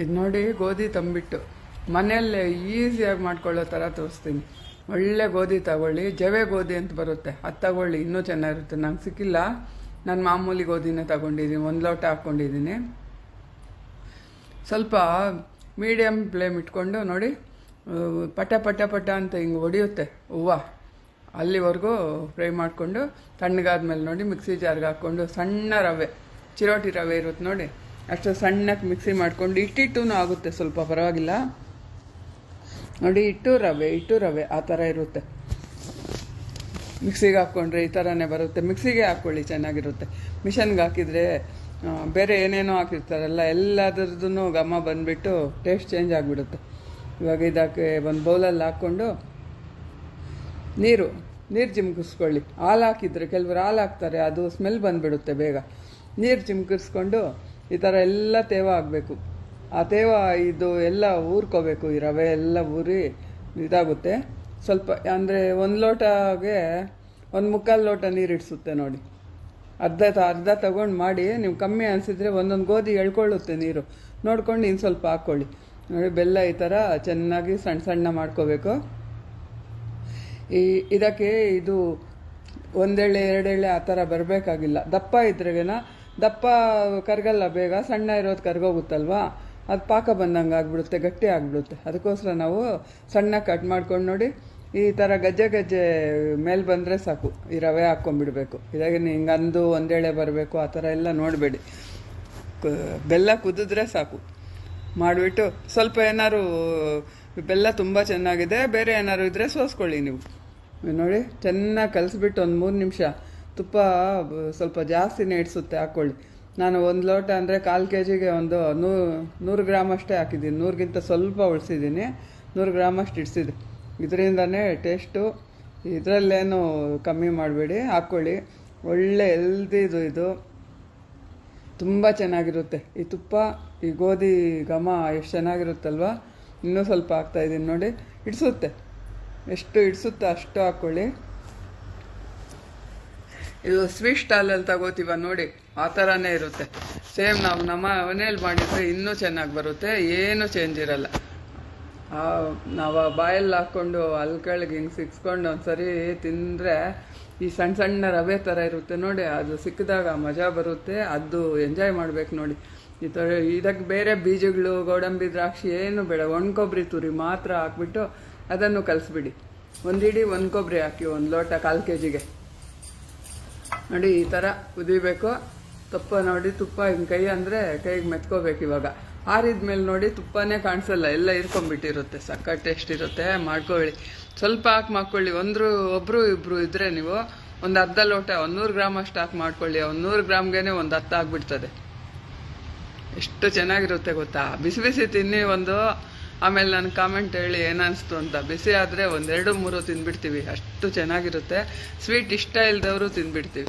ಇದು ನೋಡಿ ಗೋಧಿ ತಂಬಿಟ್ಟು. ಮನೆಯಲ್ಲೇ ಈಸಿಯಾಗಿ ಮಾಡ್ಕೊಳ್ಳೋ ಥರ ತೋರಿಸ್ತೀನಿ. ಒಳ್ಳೆ ಗೋಧಿ ತಗೊಳ್ಳಿ. ಜವೆ ಗೋಧಿ ಅಂತ ಬರುತ್ತೆ. ಅದು ತಗೊಳ್ಳಿ. ಇನ್ನೂ ಚೆನ್ನಾಗಿರುತ್ತೆ. ನಂಗೆ ಸಿಕ್ಕಿಲ್ಲ. ನಾನು ಮಾಮೂಲಿ ಗೋಧಿನೇ ತಗೊಂಡಿದ್ದೀನಿ ಒಂದು ಲೋಟ ಹಾಕ್ಕೊಂಡಿದ್ದೀನಿ ಸ್ವಲ್ಪ ಮೀಡಿಯಮ್ ಫ್ಲೇಮ್ ಇಟ್ಕೊಂಡು ನೋಡಿ ಪಟ ಪಟ ಪಟ ಅಂತ ಹಿಂಗೆ ಹೊಡೆಯುತ್ತೆ ಹೂವು. ಅಲ್ಲಿವರೆಗೂ ಫ್ರೈ ಮಾಡಿಕೊಂಡು, ತಣ್ಣಗಾದ್ಮೇಲೆ ನೋಡಿ ಮಿಕ್ಸಿ ಜಾರ್ಗೆ ಹಾಕ್ಕೊಂಡು ಸಣ್ಣ ರವೆ, ಚಿರೋಟಿ ರವೆ ಇರುತ್ತೆ ನೋಡಿ. ಅಷ್ಟು ಸಣ್ಣಕ್ಕೆ ಮಿಕ್ಸಿ ಮಾಡ್ಕೊಂಡು ಇಟ್ಟಿಟ್ಟು ಆಗುತ್ತೆ, ಸ್ವಲ್ಪ ಪರವಾಗಿಲ್ಲ. ನೋಡಿ, ಇಟ್ಟು ರವೆ ಇಟ್ಟು ರವೆ, ಆ ಥರ ಇರುತ್ತೆ. ಮಿಕ್ಸಿಗೆ ಹಾಕ್ಕೊಂಡ್ರೆ ಈ ಥರನೇ ಬರುತ್ತೆ. ಮಿಕ್ಸಿಗೆ ಹಾಕ್ಕೊಳ್ಳಿ, ಚೆನ್ನಾಗಿರುತ್ತೆ. ಮಿಷನ್ಗೆ ಹಾಕಿದರೆ ಬೇರೆ ಏನೇನೋ ಹಾಕಿರ್ತಾರಲ್ಲ ಎಲ್ಲದ್ರದ್ದು ಘಮ ಬಂದುಬಿಟ್ಟು ಟೇಸ್ಟ್ ಚೇಂಜ್ ಆಗಿಬಿಡುತ್ತೆ. ಇವಾಗ ಇದಕ್ಕೆ ಒಂದು ಬೌಲಲ್ಲಿ ಹಾಕ್ಕೊಂಡು ನೀರು ನೀರು ಚಿಮ್ಕಿಸ್ಕೊಳ್ಳಿ. ಹಾಲು ಹಾಕಿದ್ರೆ, ಕೆಲವರು ಹಾಲು ಹಾಕ್ತಾರೆ, ಅದು ಸ್ಮೆಲ್ ಬಂದುಬಿಡುತ್ತೆ ಬೇಗ. ನೀರು ಚಿಮ್ಕಿಸ್ಕೊಂಡು ಈ ಥರ ಎಲ್ಲ ತೇವ ಆಗಬೇಕು. ಆ ತೇವ ಇದು ಎಲ್ಲ ಊರ್ಕೋಬೇಕು, ಈ ರವೆ ಎಲ್ಲ ಊರಿ ಇದಾಗುತ್ತೆ. ಸ್ವಲ್ಪ ಅಂದರೆ ಒಂದು ಲೋಟಗೆ ಒಂದು ಮುಕ್ಕಾಲು ಲೋಟ ನೀರು ಇಡಿಸುತ್ತೆ ನೋಡಿ. ಅರ್ಧ ಅರ್ಧ ತಗೊಂಡು ಮಾಡಿ ನೀವು ಕಮ್ಮಿ ಅನಿಸಿದರೆ ಒಂದೊಂದು ಗೋಧಿ ಎಳ್ಕೊಳ್ಳುತ್ತೆ ನೀರು. ನೋಡ್ಕೊಂಡು ಇನ್ನು ಸ್ವಲ್ಪ ಹಾಕ್ಕೊಳ್ಳಿ ನೋಡಿ, ಬೆಲ್ಲ ಈ ಥರ ಚೆನ್ನಾಗಿ ಸಣ್ಣ ಸಣ್ಣ ಮಾಡ್ಕೋಬೇಕು. ಈ, ಇದಕ್ಕೆ ಇದು ಒಂದೆಳೆ ಎರಡೆಳೆ ಆ ಥರ ಬರಬೇಕಾಗಿಲ್ಲ. ದಪ್ಪ ಇದ್ರೆಗೇನ ದಪ್ಪ ಕರಗಲ್ಲ, ಬೇಗ ಸಣ್ಣ ಇರೋದು ಕರ್ಗೋಗುತ್ತಲ್ವಾ? ಅದು ಪಾಕ ಬಂದಂಗೆ ಆಗಿಬಿಡುತ್ತೆ, ಗಟ್ಟಿ ಆಗಿಬಿಡುತ್ತೆ. ಅದಕ್ಕೋಸ್ಕರ ನಾವು ಸಣ್ಣ ಕಟ್ ಮಾಡ್ಕೊಂಡು ನೋಡಿ, ಈ ಥರ ಗಜ್ಜೆ ಗಜ್ಜೆ ಮೇಲೆ ಬಂದರೆ ಸಾಕು. ಈ ರವೆ ಹಾಕ್ಕೊಂಡ್ಬಿಡ್ಬೇಕು. ಇದಾಗಿ ಹಿಂಗೆ ಅಂದು ಒಂದೇಳೆ ಬರಬೇಕು, ಆ ಥರ ಎಲ್ಲ ನೋಡಬೇಡಿ. ಬೆಲ್ಲ ಕುದಿದ್ರೆ ಸಾಕು. ಮಾಡಿಬಿಟ್ಟು ಸ್ವಲ್ಪ ಏನಾದ್ರು ಬೆಲ್ಲ ತುಂಬ ಚೆನ್ನಾಗಿದೆ, ಬೇರೆ ಏನಾದ್ರು ಇದ್ದರೆ ಸೋಸ್ಕೊಳ್ಳಿ ನೀವು. ನೋಡಿ, ಚೆನ್ನಾಗಿ ಕಲಿಸ್ಬಿಟ್ಟು ಒಂದು ಮೂರು ನಿಮಿಷ. ತುಪ್ಪ ಸ್ವಲ್ಪ ಜಾಸ್ತಿನೇ ಇಡಿಸುತ್ತೆ ಹಾಕ್ಕೊಳ್ಳಿ ನಾನು ಒಂದು ಲೋಟ ಅಂದರೆ ಕಾಲು ಕೆ ಜಿಗೆ ಒಂದು ನೂ, ನೂರು ಗ್ರಾಮ್ ಅಷ್ಟೇ ಹಾಕಿದ್ದೀನಿ. ನೂರಿಗಿಂತ ಸ್ವಲ್ಪ ಉಳಿಸಿದ್ದೀನಿ. ನೂರು ಗ್ರಾಮ್ ಅಷ್ಟು ಇಡಿಸಿದೆ. ಇದರಿಂದನೇ ಟೇಸ್ಟು, ಇದರಲ್ಲೇನು ಕಮ್ಮಿ ಮಾಡಬೇಡಿ ಹಾಕ್ಕೊಳ್ಳಿ ಒಳ್ಳೆ ಹೆಲ್ದಿದು ಇದು ತುಂಬ ಚೆನ್ನಾಗಿರುತ್ತೆ. ಈ ತುಪ್ಪ, ಈ ಗೋಧಿ ಘಮ ಎಷ್ಟು ಚೆನ್ನಾಗಿರುತ್ತಲ್ವ? ಇನ್ನೂ ಸ್ವಲ್ಪ ಹಾಕ್ತಾಯಿದ್ದೀನಿ ನೋಡಿ. ಇಡಿಸುತ್ತೆ. ಎಷ್ಟು ಇಡಿಸುತ್ತೆ ಅಷ್ಟು ಹಾಕ್ಕೊಳ್ಳಿ ಇದು ಸ್ವೀಟ್ ಸ್ಟಾಲಲ್ಲಿ ತಗೋತೀವ ನೋಡಿ, ಆ ಥರನೇ ಇರುತ್ತೆ. ಸೇಮ್ ನಾವು ನಮ್ಮ ಮನೇಲಿ ಮಾಡಿದರೆ ಇನ್ನೂ ಚೆನ್ನಾಗಿ ಬರುತ್ತೆ, ಏನೂ ಚೇಂಜ್ ಇರಲ್ಲ. ನಾವು ಬಾಯಲ್ಲಿ ಹಾಕ್ಕೊಂಡು ಅಲ್ಲಿ ಕೆಳಗೆ ಹಿಂಗೆ ಸಿಕ್ಸ್ಕೊಂಡು ಒಂದ್ಸರಿ ತಿಂದರೆ ಈ ಸಣ್ಣ ಸಣ್ಣ ರವೆ ಥರ ಇರುತ್ತೆ ನೋಡಿ, ಅದು ಸಿಕ್ಕಿದಾಗ ಮಜಾ ಬರುತ್ತೆ, ಅದು ಎಂಜಾಯ್ ಮಾಡ್ಬೇಕು ನೋಡಿ. ಈ ಥರ ಇದಕ್ಕೆ ಬೇರೆ ಬೀಜಗಳು, ಗೋಡಂಬಿ, ದ್ರಾಕ್ಷಿ ಏನು ಬೇಡ ಒಣ ಕೊಬ್ಬರಿ ತುರಿ ಮಾತ್ರ ಹಾಕ್ಬಿಟ್ಟು ಅದನ್ನು ಕಲಿಸ್ಬಿಡಿ. ಒಂದಿಡಿ ಒಂದು ಕೊಬ್ಬರಿ ಹಾಕಿ, ಒಂದು ಲೋಟ ಕಾಲು ಕೆ ಜಿಗೆ ನೋಡಿ, ಈ ಥರ ಕುದಿಬೇಕು ತುಪ್ಪ ನೋಡಿ, ತುಪ್ಪ ಹಿಂಗೆ ಕೈ ಅಂದರೆ ಕೈಗೆ ಮೆತ್ಕೋಬೇಕು ಇವಾಗ. ಆರಿದ್ಮೇಲೆ ನೋಡಿ, ತುಪ್ಪನೇ ಕಾಣಿಸಲ್ಲ, ಎಲ್ಲ ಇರ್ಕೊಂಡ್ಬಿಟ್ಟಿರುತ್ತೆ. ಸಕ್ಕ ಟೇಸ್ಟ್ ಇರುತ್ತೆ, ಮಾಡ್ಕೊಳ್ಳಿ. ಸ್ವಲ್ಪ ಹಾಕಿ ಮಾಡ್ಕೊಳ್ಳಿ. ಒಂದ್ರು, ಒಬ್ರು ಇಬ್ರು ಇದ್ರೆ ನೀವು ಒಂದು ಅರ್ಧ ಲೋಟ, ಒಂದು ನೂರು ಗ್ರಾಮ್ ಅಷ್ಟು ಹಾಕಿ ಮಾಡ್ಕೊಳ್ಳಿ. ಒಂದು ನೂರು ಗ್ರಾಮ್ಗೆ ಒಂದು ಹತ್ತು ಆಗ್ಬಿಡ್ತದೆ. ಎಷ್ಟು ಚೆನ್ನಾಗಿರುತ್ತೆ ಗೊತ್ತಾ? ಬಿಸಿ ಬಿಸಿ ತಿನ್ನಿ ಒಂದು ಆಮೇಲೆ ನನ್ನ ಕಾಮೆಂಟ್ ಹೇಳಿ ಏನನ್ನಿಸ್ತು ಅಂತ. ಬಿಸಿ ಆದರೆ ಒಂದೆರಡು ಮೂರು ತಿಂದ್ಬಿಡ್ತೀವಿ ಅಷ್ಟು ಚೆನ್ನಾಗಿರುತ್ತೆ. ಸ್ವೀಟ್ ಇಷ್ಟ ಇಲ್ಲದವರು ತಿಂದ್ಬಿಡ್ತೀವಿ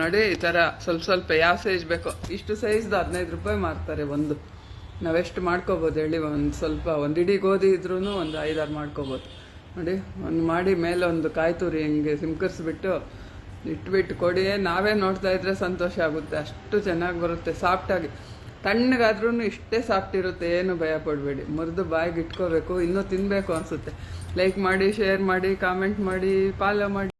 ನೋಡಿ, ಈ ಥರ ಸ್ವಲ್ಪ ಸ್ವಲ್ಪ ಯಾವ ಸೈಜ್ ಬೇಕೋ, ಇಷ್ಟು ಸೈಜ್ದು ಹದಿನೈದು ರೂಪಾಯಿ ಮಾರ್ತಾರೆ ಒಂದು. ನಾವೆಷ್ಟು ಮಾಡ್ಕೋಬೋದು ಹೇಳಿ, ಒಂದು ಸ್ವಲ್ಪ ಒಂದು ಇಡೀ ಗೋಧಿ ಇದ್ರೂ ಒಂದು ಐದಾರು ಮಾಡ್ಕೋಬೋದು. ನೋಡಿ, ಒಂದು ಮಾಡಿ ಮೇಲೆ ಒಂದು ಕಾಯಿ ತುರಿ ಹಿಂಗೆ ಸಿಂಕರಿಸ್ಬಿಟ್ಟು ಇಟ್ಬಿಟ್ಟು ಕೊಡಿ. ನಾವೇ ನೋಡ್ತಾ ಇದ್ರೆ ಸಂತೋಷ ಆಗುತ್ತೆ. ಅಷ್ಟು ಚೆನ್ನಾಗಿ ಬರುತ್ತೆ. ಸಾಫ್ಟಾಗಿ ತಣ್ಣಗಾದ್ರೂ ಇಷ್ಟೇ ಸಾಫ್ಟ್ ಇರುತ್ತೆ ಏನು ಭಯ ಪಡಬೇಡಿ. ಮುರಿದು ಬಾಯಿಗೆ ಇಟ್ಕೋಬೇಕು, ಇನ್ನೂ ತಿನ್ನಬೇಕು ಅನಿಸುತ್ತೆ. ಲೈಕ್ ಮಾಡಿ ಶೇರ್ ಮಾಡಿ ಕಾಮೆಂಟ್ ಮಾಡಿ ಫಾಲೋ ಮಾಡಿ.